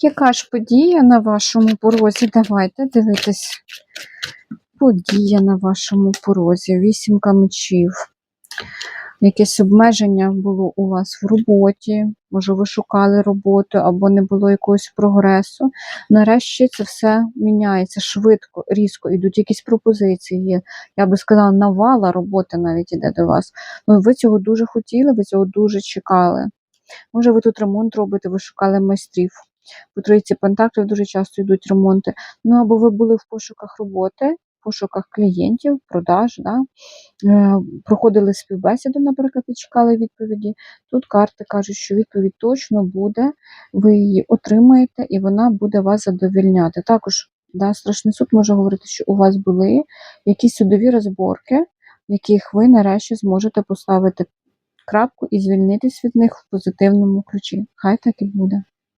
Яка ж подія на вашому порозі? Давайте дивитись. Подія на вашому порозі. Вісімка мечів. Якесь обмеження було у вас в роботі, може, ви шукали роботу або не було якогось прогресу. Нарешті це все міняється швидко, різко, йдуть якісь пропозиції. Я би сказала, навала роботи навіть іде до вас. Ну, ви цього дуже хотіли, ви цього дуже чекали. Може, ви тут ремонт робите, ви шукали майстрів. По тройці пентаклів дуже часто йдуть ремонти. Ну, або ви були в пошуках роботи, в пошуках клієнтів, продаж, да? е, проходили співбесіду, наприклад, і чекали відповіді. Тут карти кажуть, що відповідь точно буде, ви її отримаєте, і вона буде вас задовільняти. Також да, страшний суд може говорити, що у вас були якісь судові розборки, в яких ви нарешті зможете поставити крапку і звільнитись від них в позитивному ключі. Хай так і буде.